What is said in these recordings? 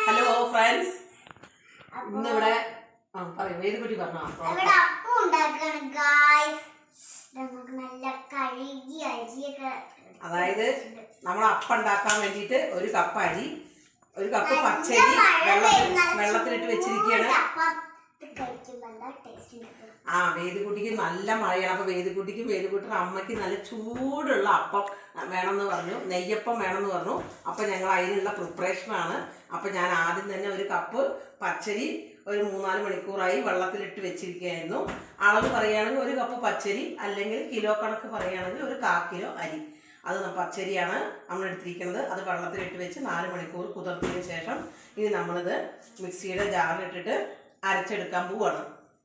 Hello friends ഇന്നിവിടെ ആ പറയൂ വേദുകുട്ടി പറഞ്ഞോ? ഇവിടെ അപ്പം ഉണ്ടാക്കണം ഗായ്സ് നമുക്ക് നല്ല കഴുകി അരിയൊക്കെ അതായത് നമ്മൾ അപ്പം ഉണ്ടാക്കാൻ വേണ്ടിയിട്ട് ഒരു കപ്പ് അരി ഒരു കപ്പ് പച്ചരി വെള്ളത്തിൽ വെള്ളത്തിലിട്ട് വെച്ചിരിക്കുകയാണ്. അപ്പം ആ വേദിക്കുട്ടിക്ക് നല്ല മഴയാണ്. അപ്പൊ വേദിക്കുട്ടിക്കും വേദിക്കുട്ടിയുടെ അമ്മയ്ക്ക് നല്ല ചൂടുള്ള അപ്പം വേണമെന്ന് പറഞ്ഞു. നെയ്യപ്പം വേണമെന്ന് പറഞ്ഞു. അപ്പൊ ഞങ്ങൾ അതിനുള്ള പ്രിപ്പറേഷനാണ്. അപ്പൊ ഞാൻ ആദ്യം തന്നെ ഒരു കപ്പ് പച്ചരി ഒരു മൂന്നാൽ മണിക്കൂറായി വെള്ളത്തിലിട്ട് വെച്ചിരിക്കുകയായിരുന്നു. അളവ് പറയുകയാണെങ്കിൽ ഒരു കപ്പ് പച്ചരി അല്ലെങ്കിൽ കിലോ കണക്ക് പറയുകയാണെങ്കിൽ ഒരു കാ കിലോ അരി. അത് പച്ചരിയാണ് നമ്മൾ എടുത്തിരിക്കുന്നത്. അത് വെള്ളത്തിലിട്ട് വെച്ച് നാല് മണിക്കൂർ കുതിർത്തതിന് ശേഷം ഇനി നമ്മളിത് മിക്സിയുടെ ജാറിലിട്ടിട്ട് അരച്ചെടുക്കാൻ പോവാണ്.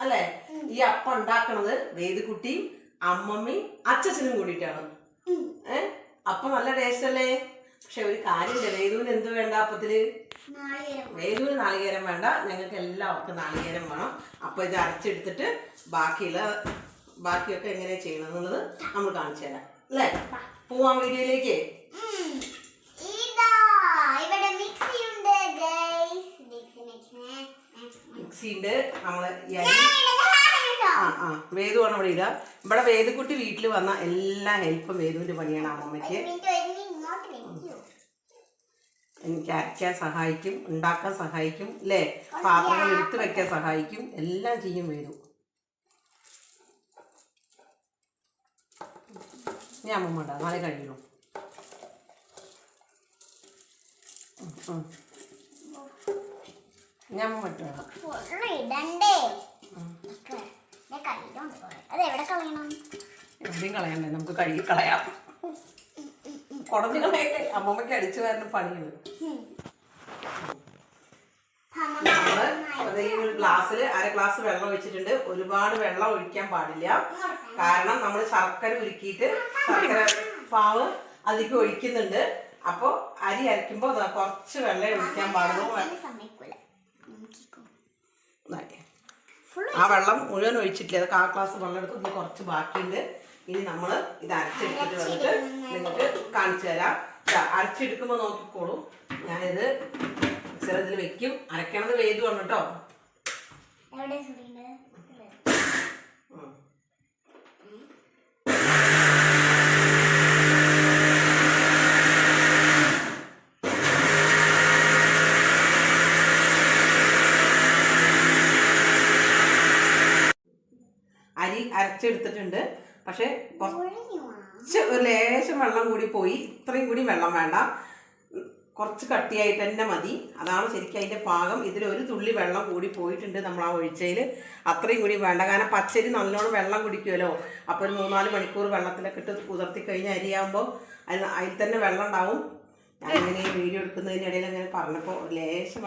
അല്ലെ? ഈ അപ്പം ഉണ്ടാക്കണത് വേദിക്കുട്ടിയും അമ്മമ്മയും അച്ഛനും കൂടിയിട്ടാണ്. ഏ? അപ്പം നല്ല ടേസ്റ്റ് അല്ലേ പക്ഷെ ഒരു കാര്യമില്ല. വേദുവിന് എന്ത് വേണ്ട അപ്പത്തിൽ? വേദുവിന് നാളികേരം വേണ്ട. ഞങ്ങൾക്ക് എല്ലാവർക്കും നാളികേരം വേണം. അപ്പൊ ഇത് അരച്ചെടുത്തിട്ട് ബാക്കിയുള്ള ബാക്കിയൊക്കെ എങ്ങനെയാ ചെയ്യണം എന്നുള്ളത് നമ്മൾ കാണിച്ചു തരാം. അല്ലേ? പോവാൻ വീഡിയോയിലേക്ക്. വേദു ആണ് ആ ആ വേദുവാണ് ഇവിടെ ഇതാ. ഇവിടെ വേദുക്കുട്ടി വീട്ടിൽ വന്ന എല്ലാ ഹെൽപ്പും വേദുവിന്റെ പണിയാണ് അമ്മമ്മയ്ക്ക് ഇങ്ങോട്ട് എനിക്ക് അരയ്ക്കാൻ സഹായിക്കും ഉണ്ടാക്കാൻ സഹായിക്കും അല്ലേ? പാത്രങ്ങൾ എടുത്ത് വെക്കാൻ സഹായിക്കും എല്ലാം ചെയ്യും വേദു. ഞാൻ അമ്മമ്മ ഉണ്ടാകും നാളെ കഴിയണോ ഞാൻ ഫുള്ള് ഇടണ്ടേ. അത് എവിടെ കളയണം? എവിടെയും കളയണ്ടേ? നമുക്ക് കഴുകി കളയാം. കുടഞ്ഞു കളയണ്ടേ അമ്മമ്മയ്ക്ക് അടിച്ചു വരുന്ന പണിയത് ഒരു ഗ്ലാസ്സിൽ അര ഗ്ലാസ് വെള്ളം ഒഴിച്ചിട്ടുണ്ട്. ഒരുപാട് വെള്ളം ഒഴിക്കാൻ പാടില്ല. കാരണം നമ്മൾ ശർക്കര ഉരുക്കിയിട്ട് ശർക്കര പാവ് അതിലേക്ക് ഒഴിക്കുന്നുണ്ട്. അപ്പോൾ അരി അരയ്ക്കുമ്പോൾ കുറച്ച് വെള്ളം ഒഴിക്കാൻ പാടുള്ളൂ. ആ വെള്ളം മുഴുവൻ ഒഴിച്ചിട്ടില്ല. അതൊക്കെ ആ ഗ്ലാസ് വെള്ളം എടുത്ത് കുറച്ച് ബാക്കിയുണ്ട്. ഇനി നമ്മൾ ഇത് അരച്ചെടുത്തിട്ട് വന്നിട്ട് നിങ്ങൾക്ക് കാണിച്ചു തരാം. അരച്ചെടുക്കുമ്പോൾ നോക്കിക്കോളൂ. ഞാനിത് മിക്സറിൽ വെക്കും. അരക്കണത് വേദി കേട്ടോ എവിടെ സുറിയുണ്ട് ഉം. അരി അരച്ചെടുത്തിട്ടുണ്ട്. പക്ഷെ കുറച്ച് ഒരു ലേശം വെള്ളം കൂടി പോയി. ഇത്രയും കൂടി വെള്ളം വേണ്ട. കുറച്ച് കട്ടിയായിട്ട് തന്നെ മതി. അതാണ് ശരിക്കും അതിന്റെ പാകം ഇതിൽ ഒരു തുള്ളി വെള്ളം കൂടി പോയിട്ടുണ്ട് നമ്മൾ ആ ഒഴിച്ചതിൽ അത്രയും കൂടി വേണ്ട. കാരണം പച്ചരി നല്ലോണം വെള്ളം കുടിക്കുമല്ലോ. അപ്പോൾ ഒരു മൂന്നാൽ മണിക്കൂർ വെള്ളത്തിലൊക്കെ ഇട്ട് കുതിർത്തി കഴിഞ്ഞ് അരിയാകുമ്പോൾ അതിൽ അതിൽ തന്നെ വെള്ളം ഉണ്ടാവും. ഞാൻ ഈ വീഡിയോ എടുക്കുന്നതിനിടയിൽ അങ്ങനെ പറഞ്ഞപ്പോൾ ഒരു ലേശം.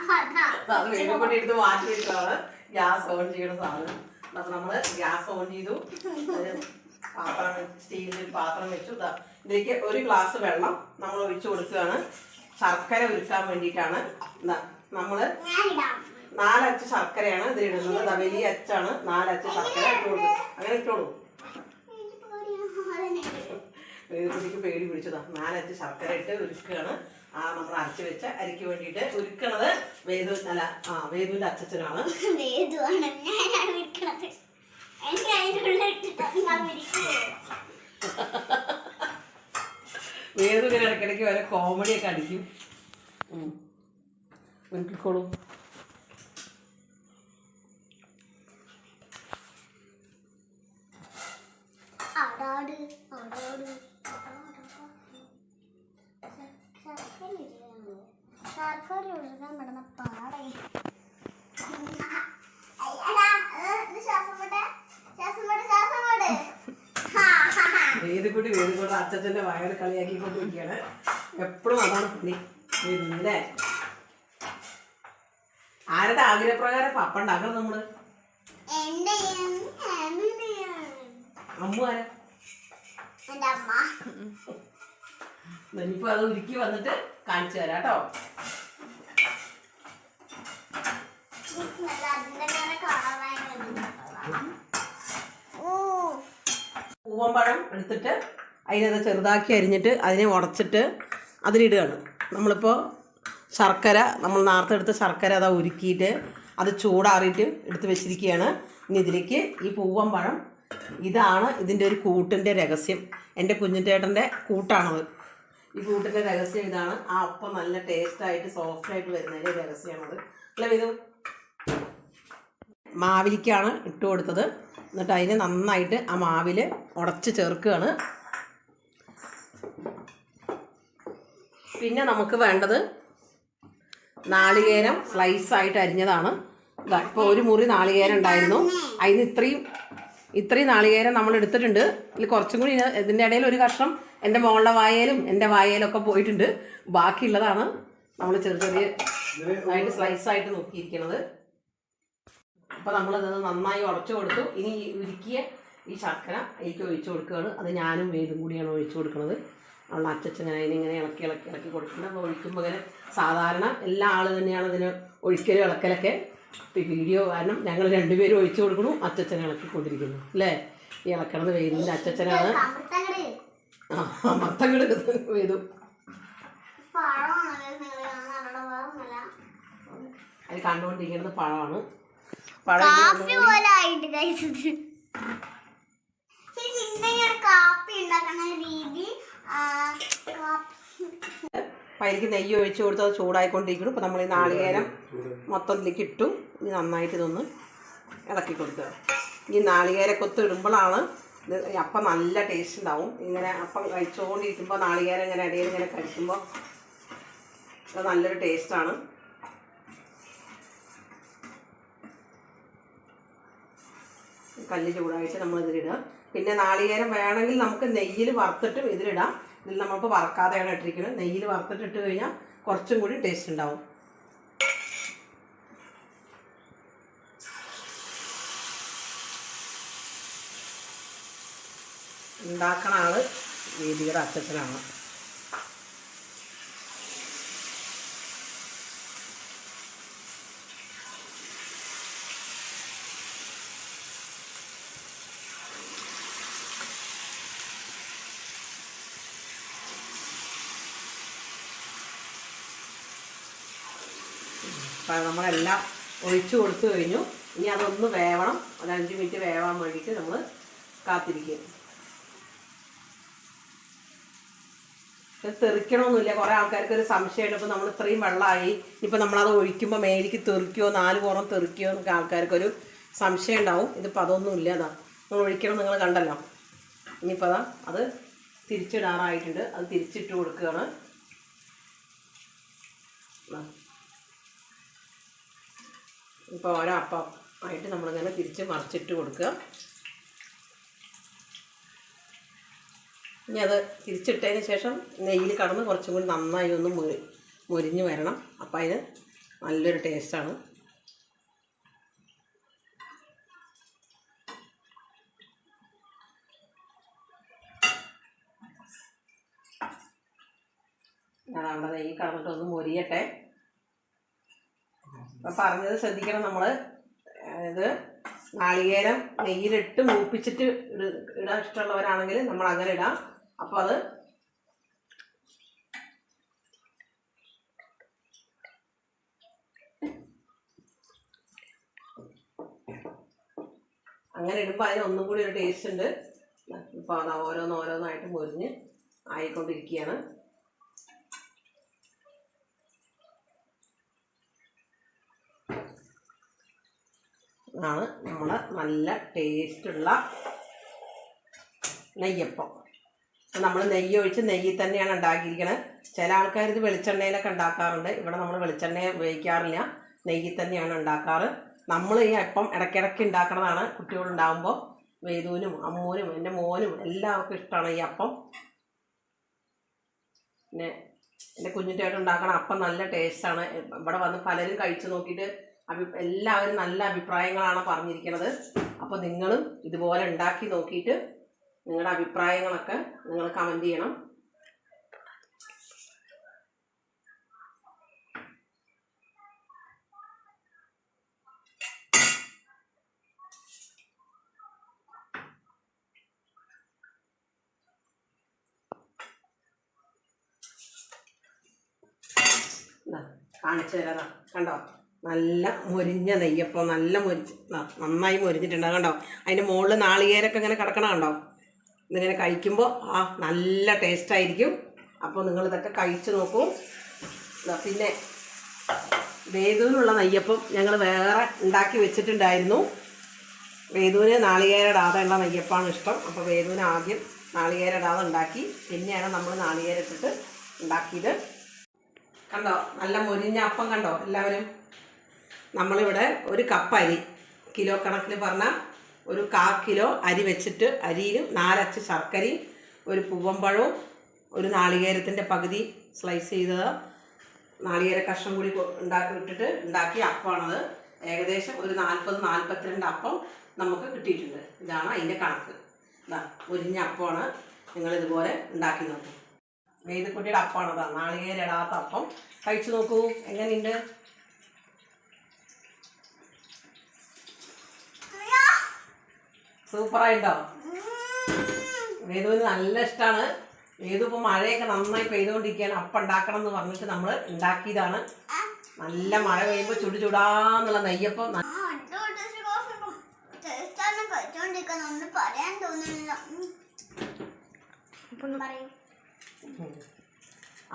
അതാ. വീണ്ടും കൂടി എടുത്ത് മാറ്റി വെച്ചതാണ്. ഗ്യാസ് ഓൺ ചെയ്യണ സാധനം. അപ്പൊ നമ്മൾ ഗ്യാസ് ഓൺ ചെയ്തു. പാത്രം സ്റ്റീലിൽ പാത്രം വെച്ചു. ഇതിലേക്ക് ഒരു ഗ്ലാസ് വെള്ളം നമ്മൾ ഒഴിച്ചു കൊടുക്കുകയാണ്. ശർക്കര ഉരുക്കാൻ വേണ്ടിയിട്ടാണ്. ഞാനിടാം. നാലച്ച് ശർക്കരയാണ് ഇതിലിടുന്നത് വലിയ അച്ചാണ്. നാലച്ച് ശർക്കര ഇട്ടോളൂ അങ്ങനെ ഇട്ടോളൂ പേടി പിടിച്ചതാ. നാലച്ച് ശർക്കര ഇട്ട് ഉരുക്കുകയാണ്. ആ നമ്മൾ അരച്ച് വെച്ച അരിക്ക് വേണ്ടിയിട്ട് ഉരുക്കണത് വേദു അല്ല ആ വേദുവിന്റെ അച്ഛനാണ് വേദു ഇങ്ങനെ ഇടയ്ക്കിടയ്ക്ക് വരെ കോമഡിയൊക്കെ അടിക്കും. ഉരുക്കിക്കോളൂ ശർക്കര ഒഴുകാൻ പെടുന്ന പാടേ വേദിക്കുട്ടി വേദിക്കൂടെ അച്ഛന്റെ വയറ് കളിയാക്കിക്കൊണ്ടിരിക്കുകയാണ്. എപ്പോഴും അതാണ് പുള്ളി. വേദു അല്ലേ ആരുടെ ആഗ്രഹപ്രകാരം പപ്പ ഉണ്ടാക്കണം നമ്മൾ? അമ്മ ആരാ? ഇനിയിപ്പോ അത് ഉരുക്കി വന്നിട്ട് കാണിച്ചു തരാം കേട്ടോ. പൂവമ്പഴം എടുത്തിട്ട് അതിനത് ചെറുതാക്കി അരിഞ്ഞിട്ട് അതിനെ ഉടച്ചിട്ട് അതിലിടുകയാണ്. നമ്മളിപ്പോൾ ശർക്കര നമ്മൾ നേരത്തെ എടുത്ത് ശർക്കര അതാ ഉരുക്കിയിട്ട് അത് ചൂടാറിയിട്ട് എടുത്ത് വെച്ചിരിക്കുകയാണ്. ഇനി ഇതിലേക്ക് ഈ പൂവമ്പഴം ഇതാണ് ഇതിന്റെ ഒരു കൂട്ടിന്റെ രഹസ്യം. എന്റെ കുഞ്ഞിട്ടേട്ടന്റെ കൂട്ടാണത്. ഈ കൂട്ടിന്റെ രഹസ്യം ഇതാണ്. ആ അപ്പം നല്ല ടേസ്റ്റായിട്ട് സോഫ്റ്റായിട്ട് വരുന്നതിന്റെ രഹസ്യമാണത്. അല്ല ഇത് മാവിലേക്കാണ് ഇട്ട് കൊടുത്തത്. എന്നിട്ട് അതിന് നന്നായിട്ട് ആ മാവിൽ ഉടച്ച് ചേർക്കുകയാണ്. പിന്നെ നമുക്ക് വേണ്ടത് നാളികേരം സ്ലൈസ് ആയിട്ട് അരിഞ്ഞതാണ്. ഇപ്പോൾ ഒരു മുറി നാളികേരം ഉണ്ടായിരുന്നു. അതിന് ഇത്രയും ഇത്രയും നാളികേരം നമ്മൾ എടുത്തിട്ടുണ്ട്. ഇതിൽ കുറച്ചും കൂടി ഇതിന്റെ ഇടയിൽ ഒരു കഷ്ണം എന്റെ മോളുടെ വായയിലും എന്റെ വായയിലും ഒക്കെ പോയിട്ടുണ്ട്. ബാക്കിയുള്ളതാണ് നമ്മൾ ചെറിയ ചെറിയ ആയിട്ട് സ്ലൈസ് ആയിട്ട് നോക്കിയിരിക്കുന്നത് അപ്പോൾ നമ്മളത് നന്നായി ഉടച്ചു കൊടുത്തു. ഇനി ഉരുക്കിയ ഈ ശർക്കര എനിക്ക് ഒഴിച്ചു കൊടുക്കുകയാണ്. അത് ഞാനും വേദും കൂടിയാണ് ഒഴിച്ചു കൊടുക്കുന്നത്. നമ്മളെ അച്ചച്ചൻ അതിനിങ്ങനെ ഇളക്കി ഇളക്കി ഇളക്കി കൊടുക്കുന്നത് അപ്പോൾ ഒഴിക്കുമ്പോൾ ഇങ്ങനെ സാധാരണ എല്ലാ ആൾ തന്നെയാണ് ഇതിന് ഒഴിക്കലും ഇളക്കലൊക്കെ. ഈ വീഡിയോ കാരണം ഞങ്ങൾ രണ്ടുപേരും ഒഴിച്ചു കൊടുക്കണു അച്ചച്ചനെ ഇളക്കിക്കൊണ്ടിരിക്കുന്നു. അല്ലേ? ഈ ഇളക്കണത് വേദിന്റെ അച്ചച്ചനാണ്. കമർത്തങ്ങട് ആ മത്തങ്ങട് വേദു. അത് കണ്ടുകൊണ്ടിരിക്കുന്നത് പഴമാണ് പഴം കാപ്പി പോലെ ആയിട്ട് കഴിച്ചത് കാപ്പി ഉണ്ടാക്കുന്ന രീതി നെയ്യ് ഒഴിച്ചു കൊടുത്ത് അത് ചൂടായിക്കൊണ്ടിരിക്കണം അപ്പൊ നമ്മൾ ഈ നാളികേരം മൊത്തത്തിലേക്ക് ഇട്ടു. ഇനി നന്നായിട്ട് ഇതൊന്ന് ഇളക്കി കൊടുക്കുക. ഈ നാളികേര കൊത്ത് ഇടുമ്പോഴാണ് അപ്പം നല്ല ടേസ്റ്റ് ഉണ്ടാവും. ഇങ്ങനെ അപ്പം കഴിച്ചുകൊണ്ടിരിക്കുമ്പോൾ നാളികേരം ഇങ്ങനെ ഇടയിൽ ഇങ്ങനെ കഴിക്കുമ്പോൾ അത് നല്ലൊരു ടേസ്റ്റാണ് കല്ല് ചൂടായിട്ട് നമ്മൾ ഇതിലിടുക പിന്നെ നാളികേരം വേണമെങ്കിൽ നമുക്ക് നെയ്യിൽ വറുത്തിട്ടും ഇതിലിടാം ഇതിൽ നമ്മളിപ്പോൾ വറക്കാതെയാണ് ഇട്ടിരിക്കുന്നത്. നെയ്യിൽ വറുത്തിട്ട് ഇട്ട് കഴിഞ്ഞാൽ കുറച്ചും കൂടി ടേസ്റ്റ് ഉണ്ടാവും. ഉണ്ടാക്കണ ആൾ വേദിയുടെ അച്ഛനാണ് നമ്മളെല്ലാം ഒഴിച്ചു കൊടുത്തു കഴിഞ്ഞു. ഇനി അതൊന്ന് വേവണം. ഒരു അഞ്ച് മിനിറ്റ് വേവാൻ വേണ്ടിയിട്ട് നമ്മൾ കാത്തിരിക്കും. ഇത് തെറിക്കണമെന്നില്ല കുറേ ആൾക്കാർക്ക് ഒരു സംശയമുണ്ട്. ഇപ്പോൾ നമ്മൾ ഇത്രയും വെള്ളമായി ഇപ്പം നമ്മളത് ഒഴിക്കുമ്പോൾ മേലേക്ക് തെറിക്കുമോ നാല് പുറം തെറിക്കുമോ എന്നൊക്കെ ആൾക്കാർക്കൊരു സംശയം ഉണ്ടാവും ഇതിപ്പോൾ അതൊന്നും ഇല്ല അതാ നമ്മൾ ഒഴിക്കണം നിങ്ങൾ കണ്ടല്ലോ. ഇനിയിപ്പോൾ അതാ അത് തിരിച്ചിടാറായിട്ടുണ്ട്. അത് തിരിച്ചിട്ട് കൊടുക്കുകയാണ്. ആ. ഇപ്പോൾ ഓരോ അപ്പം ആയിട്ട് നമ്മളിങ്ങനെ തിരിച്ച് മറിച്ചിട്ട് കൊടുക്കുക. ഇനി അത് തിരിച്ചിട്ടതിന് ശേഷം നെയ്യിൽ കടന്ന് കുറച്ചും കൂടി നന്നായി ഒന്ന് മുരി മുരിഞ്ഞ് വരണം. അപ്പം അതിന് നല്ലൊരു ടേസ്റ്റാണ് ഞാൻ അവിടെ നെയ്യ് മുരിയട്ടെ ഒന്ന് മൊരിയട്ടെ. അപ്പം പറഞ്ഞത് ശ്രദ്ധിക്കണം നമ്മൾ അതായത് നാളികേരം നെയ്യിലിട്ട് മൂപ്പിച്ചിട്ട് ഇട- ഇടാൻ ഇഷ്ടമുള്ളവരാണെങ്കിൽ നമ്മൾ അങ്ങനെ ഇടാം. അപ്പോൾ അത് അങ്ങനെ ഇടുമ്പോൾ അതിന് ഒന്നും കൂടി ഒരു ടേസ്റ്റ് ഉണ്ട്. ഇപ്പോൾ അത് ഓരോന്ന് ഓരോന്നായിട്ട് ആയിക്കൊണ്ടിരിക്കുകയാണ് ആണ് നമ്മളെ നല്ല ടേസ്റ്റുള്ള നെയ്യപ്പം. നമ്മൾ നെയ്യ് ഒഴിച്ച് നെയ്യിൽ തന്നെയാണ് ഉണ്ടാക്കിയിരിക്കുന്നത് ചില ആൾക്കാർ ഇത് വെളിച്ചെണ്ണയിലൊക്കെ ഉണ്ടാക്കാറുണ്ട്. ഇവിടെ നമ്മൾ വെളിച്ചെണ്ണ ഉപയോഗിക്കാറില്ല. നെയ്യിൽ തന്നെയാണ് ഉണ്ടാക്കാറ്. നമ്മൾ ഈ അപ്പം ഇടയ്ക്കിടയ്ക്ക് ഉണ്ടാക്കുന്നതാണ് കുട്ടികളുണ്ടാകുമ്പോൾ വേദുവിനും അമ്മൂനും എന്റെ മോനും എല്ലാവർക്കും ഇഷ്ടമാണ് ഈ അപ്പം. പിന്നെ എന്റെ കുഞ്ഞിട്ടായിട്ട് ഉണ്ടാക്കണ അപ്പം നല്ല ടേസ്റ്റാണ് ഇവിടെ വന്ന് പലരും കഴിച്ചു നോക്കിയിട്ട് അഭി എല്ലാവരും നല്ല അഭിപ്രായങ്ങളാണ് പറഞ്ഞിരിക്കുന്നത്. അപ്പോൾ നിങ്ങളും ഇതുപോലെ ഉണ്ടാക്കി നോക്കിയിട്ട് നിങ്ങളുടെ അഭിപ്രായങ്ങളൊക്കെ നിങ്ങൾ കമന്റ് ചെയ്യണം. കാണിച്ചു തരാതാ കണ്ടോ? നല്ല മൊരിഞ്ഞ നെയ്യപ്പം നല്ല മൊരിച്ച് നന്നായി മൊരിഞ്ഞിട്ടുണ്ട്. കണ്ടോ? അതിന്റെ മുകളിൽ നാളികേരൊക്കെ ഇങ്ങനെ കിടക്കണ കണ്ടോ? ഇതിങ്ങനെ കഴിക്കുമ്പോൾ ആ നല്ല ടേസ്റ്റായിരിക്കും അപ്പോൾ നിങ്ങളിതൊക്കെ കഴിച്ചു നോക്കൂ. പിന്നെ വേദൂനുള്ള നെയ്യപ്പം ഞങ്ങൾ വേറെ ഉണ്ടാക്കി വെച്ചിട്ടുണ്ടായിരുന്നു. വേദൂന് നാളികേരടാതെയുള്ള നെയ്യപ്പാണ് ഇഷ്ടം. അപ്പോൾ വേദൂന് ആദ്യം നാളികേരടാതെ ഉണ്ടാക്കി പിന്നെയാണ് നമ്മൾ നാളികേരത്തിട്ട് ഉണ്ടാക്കിയത്. കണ്ടോ? നല്ല മൊരിഞ്ഞ അപ്പം കണ്ടോ എല്ലാവരും? നമ്മളിവിടെ ഒരു കപ്പ് അരി കിലോ കണക്കിന് പറഞ്ഞാൽ ഒരു കാ കിലോ അരി വെച്ചിട്ട് അരിയിലും നാലച്ച് ശർക്കരയും ഒരു പൂവമ്പഴവും ഒരു നാളികേരത്തിന്റെ പകുതി സ്ലൈസ് ചെയ്തത് നാളികേര കഷ്ണം കൂടി ഉണ്ടാക്കി ഇട്ടിട്ട് ഉണ്ടാക്കിയ അപ്പമാണത് ഏകദേശം ഒരു നാൽപ്പത് നാൽപ്പത്തിരണ്ട് അപ്പം നമുക്ക് കിട്ടിയിട്ടുണ്ട്. ഇതാണ് അതിന്റെ കണക്ക്. ഇതാ മുരിഞ്ഞ അപ്പമാണ് നിങ്ങൾ ഇതുപോലെ ഉണ്ടാക്കി നോക്കും. വേദക്കുട്ടിയുടെ അപ്പമാണ് നാളികേരിടാത്ത അപ്പം. കഴിച്ചു നോക്കൂ. എങ്ങനെയുണ്ട്? സൂപ്പറായിട്ടോ വേദുവിന് നല്ല ഇഷ്ടമാണ് വേദു ഇപ്പോൾ മഴയൊക്കെ നന്നായി പെയ്തുകൊണ്ടിരിക്കുകയാണ്. അപ്പം ഉണ്ടാക്കണം എന്ന് പറഞ്ഞിട്ട് നമ്മൾ ഉണ്ടാക്കിയതാണ്. നല്ല മഴ പെയ്യുമ്പോൾ ചുടു ചുടാന്നുള്ള നെയ്യപ്പം പറയാൻ തോന്നുന്നില്ല.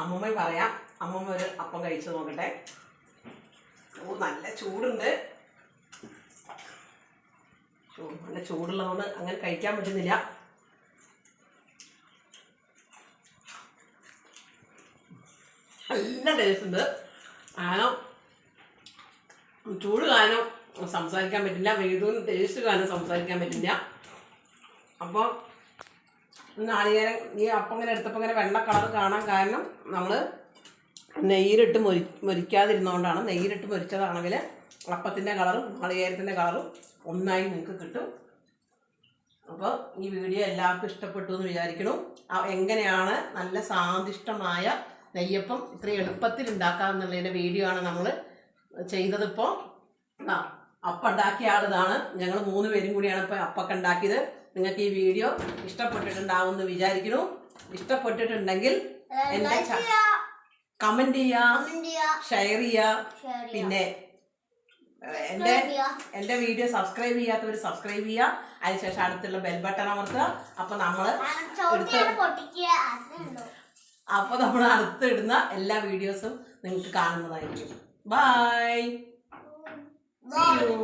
അമ്മൂമ്മ പറയാം. അമ്മമ്മ ഒരു അപ്പം കഴിച്ചു നോക്കട്ടെ. ഓ നല്ല ചൂടുണ്ട്. നല്ല ചൂടുള്ളതുകൊണ്ട് അങ്ങനെ കഴിക്കാൻ പറ്റുന്നില്ല. നല്ല ടേസ്റ്റ് ഉണ്ട്. കാരണം ചൂട് കാരണം സംസാരിക്കാൻ പറ്റില്ല. വേദൂന്ന് ടേസ്റ്റ് കാരണം സംസാരിക്കാൻ പറ്റില്ല. അപ്പോൾ നാളികേരം ഈ അപ്പം ഇങ്ങനെ എടുത്തപ്പോൾ ഇങ്ങനെ വെള്ള കളർ കാണാൻ കാരണം നമ്മൾ നെയ്യിലിട്ട് മൊരി മൊരിക്കാതിരുന്നതുകൊണ്ടാണ് നെയ്യിലിട്ട് മൊരിച്ചതാണെങ്കിൽ അപ്പത്തിന്റെ കളറും നാളികേരത്തിന്റെ കളറും ഒന്നായി നിങ്ങൾക്ക് കിട്ടും. അപ്പോൾ ഈ വീഡിയോ എല്ലാവർക്കും ഇഷ്ടപ്പെട്ടു എന്ന് വിചാരിക്കുന്നു. എങ്ങനെയാണ് നല്ല സ്വാദിഷ്ടമായ നെയ്യപ്പം ഇത്ര എളുപ്പത്തിൽ ഉണ്ടാക്കാമെന്നുള്ളതിന്റെ വീഡിയോ ആണ് നമ്മൾ ചെയ്തതിപ്പോൾ അപ്പം ഉണ്ടാക്കിയ ആളിതാണ് ഞങ്ങൾ മൂന്ന് പേരും കൂടിയാണ് ഇപ്പോൾ അപ്പൊക്കെ ഉണ്ടാക്കിയത്. നിങ്ങൾക്ക് ഈ വീഡിയോ ഇഷ്ടപ്പെട്ടിട്ടുണ്ടാവും എന്ന് വിചാരിക്കുന്നു. ഇഷ്ടപ്പെട്ടിട്ടുണ്ടെങ്കിൽ എന്റെ കമന്റ് കമന്റ് ചെയ്യുക ഷെയർ ചെയ്യുക ഷെയർ ചെയ്യുക പിന്നെ എന്റെ എന്റെ വീഡിയോ സബ്സ്ക്രൈബ് ചെയ്യാത്തവർ സബ്സ്ക്രൈബ് ചെയ്യുക അതിനുശേഷം അടുത്തുള്ള ബെൽ ബട്ടൺ അമർത്തുക. അപ്പൊ നമ്മൾ അപ്പൊ നമ്മൾ അടുത്തിടുന്ന എല്ലാ വീഡിയോസും നിങ്ങൾക്ക് കാണുന്നതായിരിക്കും. Bye See you.